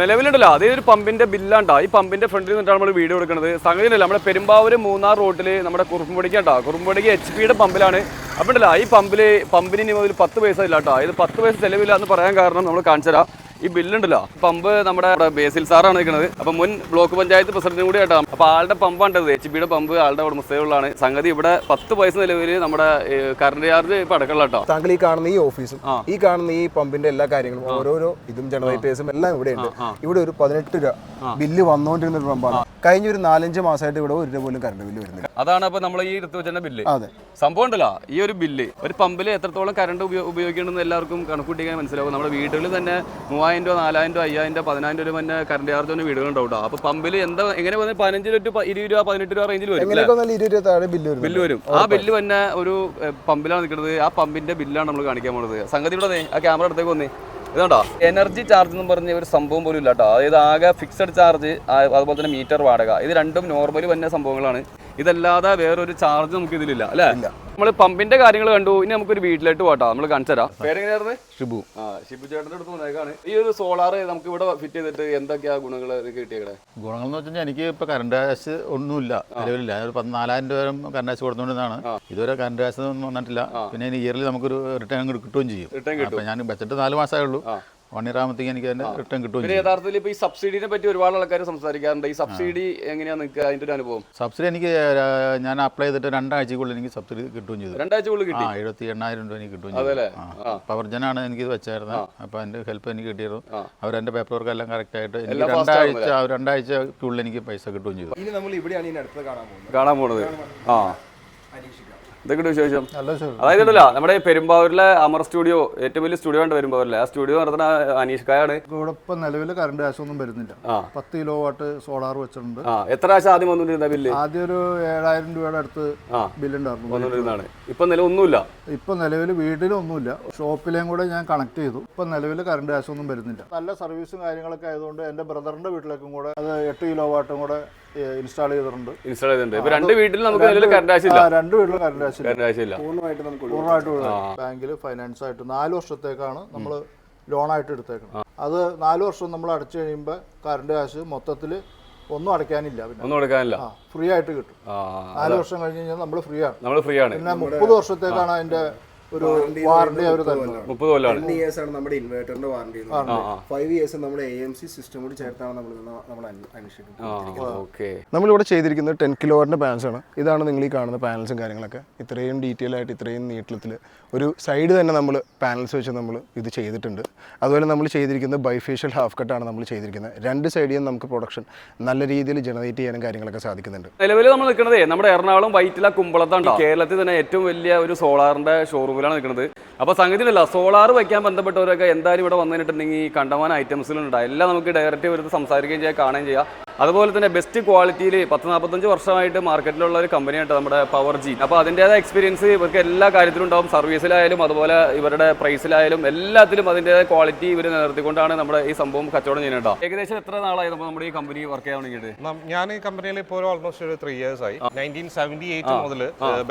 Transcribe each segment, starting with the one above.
നിലവിലുണ്ടല്ലോ. അതേ ഒരു പമ്പിന്റെ ബില്ലാണ്ടാ. ഈ പമ്പിന്റെ ഫ്രണ്ടിൽ നിന്നിട്ടാണ് നമ്മൾ വീഡിയോ എടുക്കുന്നത്. സംഗതി ഉണ്ടല്ലോ നമ്മുടെ പെരുമ്പാവൂര് മൂന്നാർ റോട്ടിൽ നമ്മുടെ കുറുമ്പടിക്കാട്ടോ കുറുമ്പടിക്ക് എച്ച് പിയുടെ പമ്പിലാണ്. അപ്പോൾ ഉണ്ടല്ലോ ഈ പമ്പിൽ പമ്പിന് ഇനി മുതൽ പത്ത് പൈസ ഇല്ല കേട്ടോ ഇത് പത്ത് പൈസ ചെലവില്ല എന്ന് പറയാൻ കാരണം നമ്മൾ കാണിച്ചു തരാം ഈ ബില്ലുണ്ടല്ലോ. പമ്പ് നമ്മുടെ ബേസിൽ സാറാണ് നിൽക്കുന്നത്. അപ്പൊ മുൻ ബ്ലോക്ക് പഞ്ചായത്ത് പ്രസിഡന്റും കൂടി ആയിട്ടാണ്. അപ്പൊ ആളുടെ പമ്പാണ്ടത് എച്ച് പിയുടെ പമ്പ് ആളുടെ ഉടമസ്ഥതയുള്ളതാണ് സംഗതി ഇവിടെ പത്ത് പൈസ നിലവിൽ നമ്മുടെ കറണ്ട് ചാർജ് ഇപ്പൊ അടക്കമുള്ള കേട്ടോ. താങ്കൾ ഈ കാണുന്ന ഈ ഓഫീസും ഈ കാണുന്ന ഈ പമ്പിന്റെ എല്ലാ കാര്യങ്ങളും ഓരോരോ ഇതും ജനറേറ്റേഴ്സും എല്ലാം ഇവിടെ ഉണ്ട് ഇവിടെ ഒരു പതിനെട്ട് രൂപ ബില്ല് വന്നുകൊണ്ടിരുന്ന ഒരു പമ്പാണ്. കഴിഞ്ഞ ഒരു നാലഞ്ച് മാസമായിട്ട് ഇവിടെ ഒരു രൂപ പോലും കറണ്ട് ബില്ല് വരുന്നില്ല. അതാണ് അപ്പൊ നമ്മൾ ഈ എടുത്തു വെച്ച ബില്ല് അതെ. സംഭവം ഉണ്ടല്ലോ ഈ ഒരു ബില്ല് ഒരു പമ്പിൽ എത്രത്തോളം കറണ്ട് ഉപയോഗിക്കണമെന്ന് എല്ലാവർക്കും കണക്കൂട്ടിക്കാൻ മനസ്സിലാവും. നമ്മുടെ വീടുകളിൽ തന്നെ മൂവായിരം രൂപ നാലായിരം രൂപ അയ്യായിരം രൂപ പതിനായിരം രൂപ തന്നെ കറണ്ട് ചാർജ് തന്നെ വീടുകളുണ്ടാവും കേട്ടോ അപ്പൊ പമ്പിൽ എന്താ എങ്ങനെ വന്ന് പതിനഞ്ച് രൂപ ഇരുപത് രൂപ പതിനെട്ട് രൂപ റേഞ്ചിൽ വരും ബില്ല് വരും ബില്ല് വരും. ആ ബില്ല് തന്നെ ഒരു പമ്പിലാണ് നിൽക്കുന്നത്. ആ പമ്പിന്റെ ബില്ലാണ് നമ്മൾ കാണിക്കാൻ പോകുന്നത് സംഗതി ഇവിടെ ആ ക്യാമറ അടുത്തേക്ക് വന്നേ. ഇതുണ്ടോ? എനർജി ചാർജ് എന്ന് പറഞ്ഞ ഒരു സംഭവം പോലും ഇല്ല കേട്ടോ അതായത് ആകെ ഫിക്സഡ് ചാർജ് അതുപോലെ തന്നെ മീറ്റർ വാടക. ഇത് രണ്ടും നോർമലി വന്ന സംഭവങ്ങളാണ്. ഇതല്ലാതെ വേറൊരു ചാർജ് നമുക്ക് ഇതിലില്ല അല്ലേ? നമ്മൾ പമ്പിന്റെ കാര്യങ്ങൾ കണ്ടു ഇനി നമുക്ക് ഒരു വീട്ടിലോട്ട് പോട്ടാ നമ്മൾ കാണിച്ചു തരാം. പേരെങ്ങനെയായിരുന്നു ഷിബു. ആ ഷിബു ചേട്ടന്റെ അടുത്ത് വന്നേക്കാണ് ഈ ഒരു സോളാർ നമുക്ക് ഇവിടെ ഫിറ്റ് ചെയ്തിട്ട് എന്തൊക്കെയാ ഗുണങ്ങൾ കിട്ടിയത് ഗുണങ്ങൾ എന്ന് വെച്ചാൽ എനിക്ക് ഇപ്പൊ കറണ്ട് കാശ് ഒന്നുമില്ല നിലവിലില്ല. ഒരു പതിനാലായിരം രൂപ കറണ്ട് കാശ് കൊടുത്തോണ്ടാണ് ഇതുവരെ കറണ്ട് കാശ് ഒന്നും വന്നിട്ടില്ല. പിന്നെ ഇയർലി നമുക്കൊരു റിട്ടേൺ കിട്ടുകയും ചെയ്യും. റിട്ടേൺ കിട്ടും. ഞാൻ ബജറ്റ് നാല് മാസമേ ഉള്ളൂ. വൺ ഇയർ ആകുമ്പോഴത്തേക്ക് എനിക്ക് അതിന്റെ റിട്ടേൺ പിന്നെ യഥാർത്ഥത്തിൽ ഇപ്പോൾ ഈ സബ്സിഡിനെ പറ്റി ഒരുപാട് ആൾക്കാർ സംസാരിക്കാറുണ്ട്. ഈ സബ്സിഡി എങ്ങനെയാ നിൽക്കുക അതിന്റെ ഒരു അനുഭവം? സബ്സിഡി എനിക്ക് ആ, ഞാൻ അപ്ലൈ ചെയ്തിട്ട് രണ്ടാഴ്ചക്കുള്ളിൽ എനിക്ക് സബ്സിഡി കിട്ടുകയും ചെയ്തു. രണ്ടാഴ്ച കിട്ടി? ആ എഴുപത്തി എണ്ണായിരം രൂപ എനിക്ക് കിട്ടുകയും അതല്ലേ? ചെയ്തു. പവർജനാണ് എനിക്ക് ഇത് വെച്ചായിരുന്നത്. അപ്പോൾ അതിന്റെ ഹെൽപ്പ് എനിക്ക് കിട്ടിയിരുന്നു. അവരെന്റെ പേപ്പർ വർക്ക് എല്ലാം കറക്റ്റ് ആയിട്ട് എനിക്ക് രണ്ടാഴ്ച ആ, രണ്ടാഴ്ചക്കുള്ളിൽ എനിക്ക് പൈസ കിട്ടുകയും ചെയ്തു. ഇനി നമ്മൾ ഇവിടെയാണ് ഇനി അടുത്തത് കാണാൻ പോകുന്നത്. കാണാൻ പോണത് ആ. അനീഷിക്ക ഇതൊക്കെ വിശേഷം. അതായത് ഉണ്ടല്ലോ നമ്മുടെ പെരുമ്പാവൂരിലെ അമർ സ്റ്റുഡിയോ ഏറ്റവും വലിയ സ്റ്റുഡിയോ ഉണ്ട് പെരുമ്പാവൂരിലെ? ആ സ്റ്റുഡിയോ നടത്തുന്ന അനീഷ് കായാണ്. ഇവിടെ ഇപ്പം നിലവിൽ കറണ്ട് കാശൊന്നും വരുന്നില്ല. പത്ത് കിലോ വാട്ട് സോളാർ വെച്ചിട്ടുണ്ട്. എത്ര കാശ് ആദ്യം വന്നുകൊണ്ടിരുന്ന ബില്ല് ആദ്യം ഒരു ഏഴായിരം രൂപയുടെ അടുത്ത്. ബില്ലുണ്ടായിരുന്നു വന്നുകൊണ്ടിരുന്നതാണ് ഇപ്പൊ നില ഒന്നുമില്ല. ഇപ്പൊ നിലവിൽ വീട്ടിലും ഒന്നുമില്ല. ഷോപ്പിലേയും കൂടെ ഞാൻ കണക്ട് ചെയ്തു. ഇപ്പൊ നിലവിൽ കറണ്ട് കാശൊന്നും വരുന്നില്ല. നല്ല സർവീസും കാര്യങ്ങളൊക്കെ ആയതുകൊണ്ട് എന്റെ ബ്രദറിന്റെ വീട്ടിലേക്കും കൂടെ അത് എട്ട് കിലോ വാട്ടും കൂടെ ഇൻസ്റ്റാൾ ചെയ്തിട്ടുണ്ട്. ഇൻസ്റ്റാൾ ചെയ്തിട്ടുണ്ട്. ഇപ്പൊ രണ്ട് വീട്ടിൽ നമുക്ക് നിലവിൽ കറണ്ട് ആവശ്യമില്ല രണ്ട് വീട്ടിലും കറണ്ട് കാശില്ല കറണ്ട് ആവശ്യമില്ല പൂർണമായിട്ട് നമുക്ക് പൂർണമായിട്ട് ബാങ്കിൽ ഫൈനാൻസ് ആയിട്ട് നാല് വർഷത്തേക്കാണ് നമ്മൾ ലോണായിട്ട് എടുത്തേക്കുന്നത് അത് നാല് വർഷം നമ്മൾ അടച്ചു കഴിയുമ്പോൾ കറണ്ട് കാശ് മൊത്തത്തിൽ ഒന്നും അടയ്ക്കാനില്ല പിന്നെ. ഒന്നും അടയ്ക്കാനില്ല. ഫ്രീ ആയിട്ട് കിട്ടും. ആ നാല് വർഷം കഴിഞ്ഞ് കഴിഞ്ഞാൽ നമ്മൾ ഫ്രീ ആണ്. നമ്മൾ ഫ്രീ ആണ്. പിന്നെ മുപ്പത് വർഷത്തേക്കാണ് അതിന്റെ ഒരു വാറണ്ടി അവർ മുപ്പത് ടെൻ ഇയേഴ്സ് ആണ് നമ്മുടെ ഇൻവേർട്ടറിന്റെ വാറണ്ടി ഫൈവ് ഇയേഴ്സ് നമ്മുടെ എ എം സി സിസ്റ്റം കൂടി ചേർത്താണ് നമ്മൾ നമ്മൾ അന്വേഷിക്കുന്നത് നമ്മളിവിടെ ചെയ്തിരിക്കുന്നത് ടെൻ കിലോറിന്റെ പാനൽസ് ആണ്. ഇതാണ് നിങ്ങൾ ഈ കാണുന്ന പാനൽസും കാര്യങ്ങളൊക്കെ. ഇത്രയും ഡീറ്റെയിൽ ആയിട്ട് ഇത്രയും നീട്ടിലത്തിൽ ഒരു സൈഡ് തന്നെ നമ്മൾ പാനൽസ് വെച്ച് നമ്മൾ ഇത് ചെയ്തിട്ടുണ്ട്. അതുപോലെ നമ്മൾ ചെയ്തിരിക്കുന്നത് ബൈഫേഷ്യൽ ഹാഫ് കട്ടാണ് നമ്മൾ ചെയ്തിരിക്കുന്നത്. രണ്ട് സൈഡിൽ നമുക്ക് പ്രൊഡക്ഷൻ നല്ല രീതിയിൽ ജനറേറ്റ് ചെയ്യാനും കാര്യങ്ങളൊക്കെ സാധിക്കുന്നുണ്ട്. നിലവിൽ നമ്മൾ നിൽക്കുന്നത് നമ്മുടെ എറണാകുളം വൈറ്റില കുമ്പളത്താണ് കേരളത്തിൽ തന്നെ ഏറ്റവും വലിയ ഒരു സോളാറിന്റെ ഷോറൂമിലാണ് നിൽക്കുന്നത്. അപ്പോൾ സംഗതിയിലല്ല സോളാർ വയ്ക്കാൻ ബന്ധപ്പെട്ടവരൊക്കെ എന്തായാലും ഇവിടെ വന്നിട്ടുണ്ടെങ്കിൽ കണ്ടമാന ഐറ്റംസിലുണ്ട് എല്ലാം നമുക്ക് ഡയറക്റ്റ് വരുന്നത് സംസാരിക്കുകയും ചെയ്യാം കാണുകയും ചെയ്യാം. അതുപോലെ തന്നെ ബെസ്റ്റ് ക്വാളിറ്റിയിൽ പത്ത് നാൽപ്പത്തഞ്ച് വർഷമായിട്ട് മാർക്കറ്റിലുള്ള ഒരു കമ്പനിയായിട്ട് നമ്മുടെ പവർ ജി അപ്പോൾ അതിന്റേതായ എക്സ്പീരിയൻസ് ഇവർക്ക് എല്ലാ കാര്യത്തിലും ഉണ്ടാവും. സർവീസിലായാലും അതുപോലെ ഇവരുടെ പ്രൈസിലായാലും എല്ലാത്തിലും അതിന്റെതായ ക്വാളിറ്റി ഇവർ നിലനിർത്തിക്കൊണ്ടാണ് നമ്മുടെ ഈ സംഭവം കച്ചവടം ചെയ്യുന്നത് ഏകദേശം എത്ര നാളായി നമ്മൾ നമ്മുടെ ഈ കമ്പനി വർക്ക് ചെയ്യാൻ തുടങ്ങിയിട്ട്? ഞാൻ ഈ കമ്പനിയിൽ ഇപ്പോൾ ഓൾമോസ്റ്റ് ഒരു ത്രീ ഇയേഴ്സ് ആയി. നയന്റീൻ സെവന്റി എയ്റ്റ് മുതൽ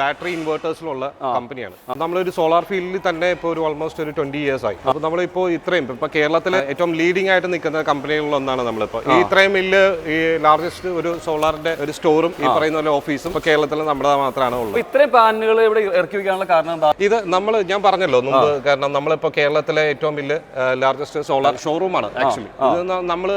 ബാറ്ററി ഇൻവേർട്ടേഴ്സിലുള്ള കമ്പനിയാണ് നമ്മളൊരു സോളാർ ഫീൽഡിൽ തന്നെ ഇപ്പോൾ ഒരു ഓൾമോസ്റ്റ് ഒരു ട്വന്റി ഇയേഴ്സ് ആയി. അപ്പോൾ നമ്മളിപ്പോൾ ഇത്രയും ഇപ്പോൾ കേരളത്തിലെ ഏറ്റവും ലീഡിംഗ് ആയിട്ട് നിൽക്കുന്ന കമ്പനികളിൽ ഒന്നാണ് നമ്മളിപ്പോൾ ഈ ഇത്രയും വലിയ ഈ ലാർജസ്റ്റ് ഒരു സോളാറിന്റെ ഒരു സ്റ്റോറും ഈ പറയുന്ന പോലെ ഓഫീസും കേരളത്തിൽ നമ്മുടെ മാത്രമാണ് ഉള്ളത്. ഇത്രയും പാനലുകൾ ഇവിടെ ഇറക്കി വെക്കാനുള്ള കാരണം എന്താ? ഇത് നമ്മൾ ഞാൻ പറഞ്ഞല്ലോ മുമ്പ് കാരണം നമ്മളിപ്പോൾ കേരളത്തിലെ ഏറ്റവും വലിയ ലാർജസ്റ്റ് സോളാർ ഷോറൂമാണ് ആക്ച്വലി ഇത് നമ്മൾ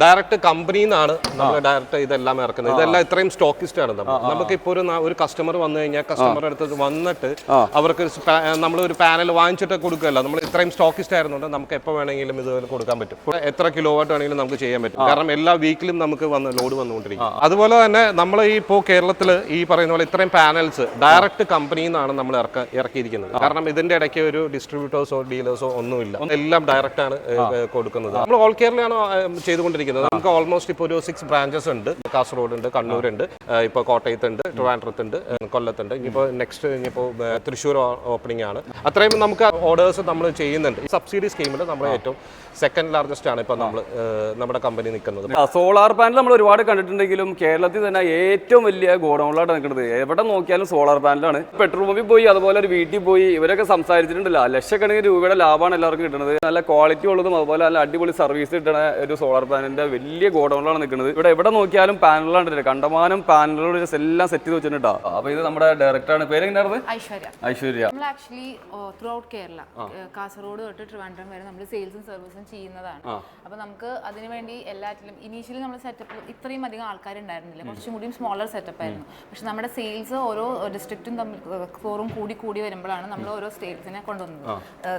ഡയറക്റ്റ് കമ്പനിയിൽ നിന്നാണ് നമ്മൾ ഡയറക്റ്റ് ഇതെല്ലാം ഇറക്കുന്നത്. ഇതെല്ലാം ഇത്രയും സ്റ്റോക്കിസ്റ്റ് ആണ് നമ്മൾ നമുക്ക് ഇപ്പോൾ ഒരു ഒരു കസ്റ്റമർ വന്നു കഴിഞ്ഞാൽ കസ്റ്റമറുടെ അടുത്ത് വന്നിട്ട് അവർക്ക് നമ്മൾ ഒരു പാനൽ വാങ്ങിച്ചിട്ട് കൊടുക്കുകയല്ല. നമ്മൾ ഇത്രയും സ്റ്റോക്കിസ്റ്റ് ആയിരുന്നുണ്ട് നമുക്ക് എപ്പോൾ വേണമെങ്കിലും ഇത് കൊടുക്കാൻ പറ്റും. എത്ര കിലോ വാട്ട് വേണമെങ്കിലും നമുക്ക് ചെയ്യാൻ പറ്റും. കാരണം എല്ലാ വീക്കിലും നമുക്ക് വന്ന് ലോഡ് വന്നുകൊണ്ടിരിക്കും. അതുപോലെ തന്നെ നമ്മൾ ഈ ഇപ്പോൾ കേരളത്തിൽ ഈ പറയുന്ന പോലെ ഇത്രയും പാനൽസ് ഡയറക്റ്റ് കമ്പനിയിൽ നിന്നാണ് നമ്മൾ ഇറക്ക ഇറക്കിയിരിക്കുന്നത്. കാരണം ഇതിന്റെ ഇടയ്ക്ക് ഒരു ഡിസ്ട്രിബ്യൂട്ടേഴ്സോ ഡീലേഴ്സോ ഒന്നുമില്ല. എല്ലാം ഡയറക്റ്റ് ആണ് കൊടുക്കുന്നത്. നമ്മൾ ഓൾ കേരളയാണ് ചെയ്തുകൊണ്ടിരിക്കുന്നത്? നമുക്ക് ഓൾമോസ്റ്റ് ഇപ്പോൾ ഒരു സിക്സ് ബ്രാഞ്ചസ് ഉണ്ട്. കാസർഗോഡ് ഉണ്ട് കണ്ണൂരുണ്ട് ഇപ്പോൾ കോട്ടയത്തുണ്ട് ട്രിവാൻഡ്രത്തുണ്ട് കൊല്ലത്തുണ്ട്. ഇനിയിപ്പോൾ നെക്സ്റ്റ് ഇനിയിപ്പോൾ തൃശ്ശൂർ ഓപ്പണിംഗ് ആണ്. അത്രയും നമുക്ക് ഓർഡേഴ്സ് നമ്മൾ ചെയ്യുന്നുണ്ട്. സബ്സിഡി സ്കീമിൽ നമ്മൾ ഏറ്റവും സെക്കൻഡ് ലാർജസ്റ്റ് ആണ് ഇപ്പൊ നമ്മൾ നമ്മുടെ കമ്പനി നിൽക്കുന്നത് സോളാർ പാനൽ നമ്മൾ ഒരുപാട് കണ്ടിട്ടുണ്ടെങ്കിലും കേരളത്തിൽ തന്നെ ഏറ്റവും വലിയ ഗോഡൗണിലാണ് നിൽക്കുന്നത്. എവിടെ നോക്കിയാലും സോളാർ പാനലാണ് പെട്രോൾ പമ്പിൽ പോയി അതുപോലെ ഒരു വീട്ടിൽ പോയി ഇവരൊക്കെ സംസാരിച്ചിട്ടുണ്ടല്ലോ. ലക്ഷക്കണക്കിന് രൂപയുടെ ലാഭമാണ് എല്ലാവർക്കും കിട്ടുന്നത്. നല്ല ക്വാളിറ്റി ഉള്ളതും അതുപോലെ നല്ല അടിപൊളി സർവീസ് കിട്ടുന്ന ഒരു സോളാർ പാനലിന്റെ വലിയ ഗോഡൗണിലാണ് നിൽക്കുന്നത്. ഇവിടെ എവിടെ നോക്കിയാലും പാനലാണ് കണ്ടമാനം പാനലുകൾ എല്ലാം സെറ്റ് ചെയ്ത് വെച്ചിട്ടുണ്ടോ അപ്പൊ ഇത് നമ്മുടെ ഡയറക്ടറാണ് പേര് എങ്ങനെയായിരുന്നു ഐശ്വര്യ. ഐശ്വര്യ. നമ്മൾ actually throughout Kerala. Kasaragod തൊട്ട് ട്രിവാൻഡ്രം വരെ നമ്മൾ സെയിൽസും സർവീസും ചെയ്യുന്നതാണ്. അപ്പോൾ നമുക്ക് അതിനുവേണ്ടി എല്ലാറ്റിലും ഇനീഷ്യലി നമ്മൾ സെറ്റപ്പ് ഇത്രയും അധികം ആൾക്കാരുണ്ടായിരുന്നില്ല. കുറച്ചും കൂടിയും സ്മോളർ സെറ്റപ്പ് ആയിരുന്നു. പക്ഷെ നമ്മുടെ സെയിൽസ് ഓരോ ഡിസ്ട്രിക്റ്റും തമ്മിൽ തോറും കൂടി കൂടി വരുമ്പോഴാണ് നമ്മൾ ഓരോ സ്റ്റേറ്റ്സിനെ കൊണ്ടുവന്നത്.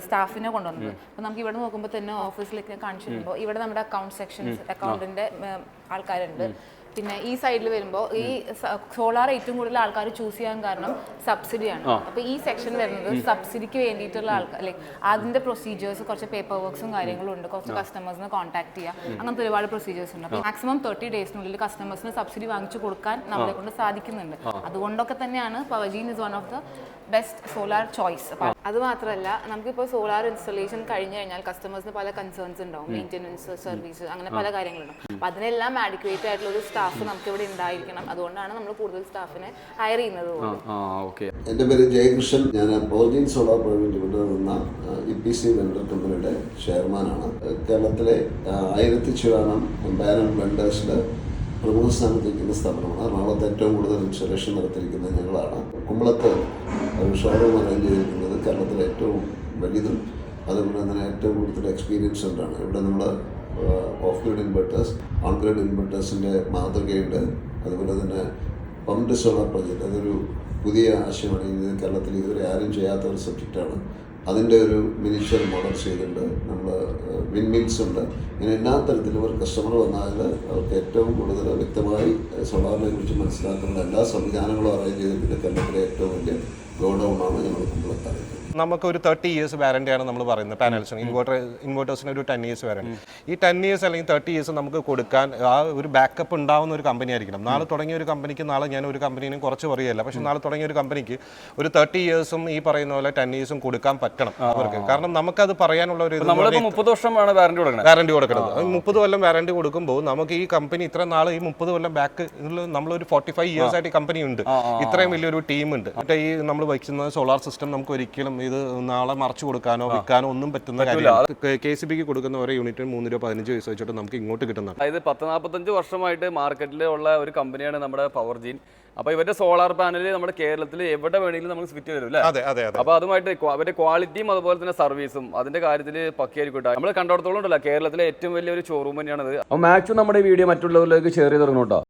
സ്റ്റാഫിനെ കൊണ്ടുവന്നത്. അപ്പോൾ നമുക്ക് ഇവിടെ നോക്കുമ്പോൾ തന്നെ ഓഫീസിലേക്ക് കാണിച്ചു ഇവിടെ നമ്മുടെ അക്കൗണ്ട് സെക്ഷൻസ് അക്കൗണ്ടിന്റെ ആൾക്കാരുണ്ട്. പിന്നെ ഈ സൈഡിൽ വരുമ്പോൾ ഈ സോളാർ ഏറ്റവും കൂടുതൽ ആൾക്കാർ ചൂസ് ചെയ്യാൻ കാരണം സബ്സിഡിയാണ് അപ്പൊ ഈ സെക്ഷൻ വരുന്നത് സബ്സിഡിക്ക് വേണ്ടിയിട്ടുള്ള ആൾക്കാർ ലൈക് അതിന്റെ പ്രൊസീജിയേഴ്സ് കുറച്ച് പേപ്പർ വർക്ക്സും കാര്യങ്ങളും ഉണ്ട് കുറച്ച് കസ്റ്റമേഴ്സിനെ കോൺടാക്ട് ചെയ്യുക അങ്ങനത്തെ ഒരുപാട് പ്രൊസീജിയേഴ്സ് ഉണ്ട്. അപ്പോൾ മാക്സിമം തേർട്ടി ഡേയ്സിനുള്ളിൽ കസ്റ്റമേഴ്സിന് സബ്സിഡി വാങ്ങിച്ചു കൊടുക്കാൻ നമ്മളെ കൊണ്ട് സാധിക്കുന്നുണ്ട്. അതുകൊണ്ടൊക്കെ തന്നെയാണ് Powergen is one of the best solar choice അത് മാത്രമല്ല നമുക്കിപ്പോൾ സോളാർ ഇൻസ്റ്റലേഷൻ കഴിഞ്ഞു കഴിഞ്ഞാൽ കസ്റ്റമേഴ്സിന് പല കൺസേൺസ് ഉണ്ടാവും. മെയിന്റെനൻസ് സർവീസ് അങ്ങനെ പല കാര്യങ്ങളുണ്ടാവും അപ്പം അതിനെല്ലാം ആഡിക്വേറ്റ് ആയിട്ടുള്ള ഒരു സ്റ്റാഫ് നമുക്ക് ഇവിടെ ഉണ്ടായിരിക്കണം. അതുകൊണ്ടാണ് നമ്മൾ കൂടുതൽ സ്റ്റാഫിനെ ഹയർ ചെയ്യുന്നത് എന്റെ എന്റെ പേര് ജയകൃഷ്ണൻ. ഞാൻ പോർജിൻ സോളാർ പ്രൈവറ്റ് ലിമിറ്റഡ് എന്ന ഇ പി സി വെണ്ടർ കമ്പനിയുടെ ചെയർമാനാണ് കേരളത്തിലെ ആയിരത്തി ചിറാണം പാനൽ വെണ്ടേഴ്സിന്റെ പ്രമുഖ സ്ഥാനത്ത് നിൽക്കുന്ന സ്ഥാപനമാണ്. എറണാകുളത്ത് ഏറ്റവും കൂടുതൽ ഇൻസ്റ്റലേഷൻ നടത്തിയിരിക്കുന്നത് ഞങ്ങളാണ്. കുമ്പളത്ത് ഒരു ഷോറൂം അറേഞ്ച് ചെയ്തിരിക്കുന്നത് കേരളത്തിലെ ഏറ്റവും വലുതും അതുപോലെ തന്നെ ഏറ്റവും കൂടുതൽ എക്സ്പീരിയൻസ് ഉണ്ടാണ് ഇവിടെ നമ്മൾ off grid inverters on grid ഇൻവെർട്ടേഴ്സിന്റെ മാതൃകയുണ്ട്. അതുപോലെ തന്നെ പമ്പ്ഡ് സോളാർ പ്രോജക്റ്റ് അതൊരു പുതിയ ആശയമാണ്. ഇത് കേരളത്തിൽ ഇതുവരെ ആരും ചെയ്യാത്ത ഒരു സബ്ജക്റ്റാണ് അതിന്റെ ഒരു മിനിച്ചർ മോഡൽ ചെയ്തിട്ടുണ്ട്. നമ്മൾ വിൻമിൽസ് ഉണ്ട്. ഇങ്ങനെ എല്ലാ തരത്തിലും ഒരു കസ്റ്റമർ വന്നാൽ അവർക്ക് ഏറ്റവും കൂടുതൽ വ്യക്തമായി സോളാറിനെ കുറിച്ച് മനസ്സിലാക്കുന്ന എല്ലാ സംവിധാനങ്ങളും അറേഞ്ച് ചെയ്തിട്ടുണ്ട് കേരളത്തിലെ ഏറ്റവും വലിയ ഗോഡൗണാണ് ഞങ്ങൾ കുമ്പളത്താറിയത് നമുക്ക് ഒരു തേർട്ടി ഇയേഴ്സ് വാറണ്ടിയാണ് നമ്മൾ പറയുന്നത് പാനൽസിന് ഇൻവേർട്ടർ ഇൻവേർട്ടേഴ്സിന് ഒരു ടെൻ ഇയേഴ്സ് വാറണ്ടി ഈ ടെൻ ഇയേഴ്സ് അല്ലെങ്കിൽ തേർട്ടി ഇയേഴ്സ് നമുക്ക് കൊടുക്കാൻ ആ ഒരു ബാക്കപ്പ് ഉണ്ടാവുന്ന ഒരു കമ്പനി ആയിരിക്കണം. നാളെ തുടങ്ങിയ ഒരു കമ്പനിക്ക് നാളെ ഞാൻ ഒരു കമ്പനിയും കുറച്ച് പറയുകയല്ല. പക്ഷെ നാളെ തുടങ്ങിയ ഒരു കമ്പനിക്ക് ഒരു തേർട്ടി ഇയേഴ്സും ഈ പറയുന്ന പോലെ ടെൻ ഇയേഴ്സും കൊടുക്കാൻ പറ്റണം അവർക്ക്. കാരണം നമുക്കത് പറയാനുള്ള ഒരു മുപ്പത് വർഷമാണ് വാറണ്ടി കൊടുക്കുന്നത് വാറണ്ടി കൊടുക്കുന്നത് മുപ്പത് കൊല്ലം വാറണ്ടി കൊടുക്കുമ്പോൾ നമുക്ക് ഈ കമ്പനി ഇത്ര നാൾ ഈ മുപ്പത് കൊല്ലം ബാക്ക് നമ്മളൊരു ഫോർട്ടി ഫൈവ് ഇയേഴ്സ് ആയിട്ട് ഈ കമ്പനി ഉണ്ട്. ഇത്രയും വലിയൊരു ടീം ഉണ്ട്. ഈ നമ്മൾ വയ്ക്കുന്ന സോളാർ സിസ്റ്റം നമുക്ക് ഒരിക്കലും ഇത് നാളെ മറച്ചു കൊടുക്കാനോ വിൽക്കാനോ ഒന്നും പറ്റുന്ന കാര്യമില്ല. കെ സി ബിക്ക് കൊടുക്കുന്ന ഓരോ യൂണിറ്റിന് മൂന്ന് രൂപ പതിനഞ്ച് പൈസ വെച്ചിട്ട് നമുക്ക് ഇങ്ങോട്ട് കിട്ടുന്നതാണ്. അതായത് പത്ത് നാൽപ്പത്തഞ്ച് വർഷമായിട്ട് മാർക്കറ്റിൽ ഉള്ള ഒരു കമ്പനിയാണ് നമ്മുടെ പവർ ജീൻ. അപ്പൊ ഇവരുടെ സോളാർ പാനൽ നമ്മുടെ കേരളത്തിൽ എവിടെ വേണമെങ്കിലും നമുക്ക് സ്വിറ്റ് വരും അല്ലേ? അതെ അതെ അതെ. അപ്പൊ അതുമായിട്ട് അവരുടെ ക്വാളിറ്റിയും അതുപോലെ തന്നെ സർവീസും അതിന്റെ കാര്യത്തിൽ പക്കയായിരിക്കും നമ്മൾ കണ്ടിടത്തോളം ഉണ്ടല്ലോ കേരളത്തിലെ ഏറ്റവും വലിയ ഒരു ഷോറൂം തന്നെയാണത്. അപ്പോൾ മാക്സിമം നമ്മുടെ വീഡിയോ മറ്റുള്ളവരിലേക്ക് ഷെയർ ചെയ്ത് തുടങ്ങണം കേട്ടോ.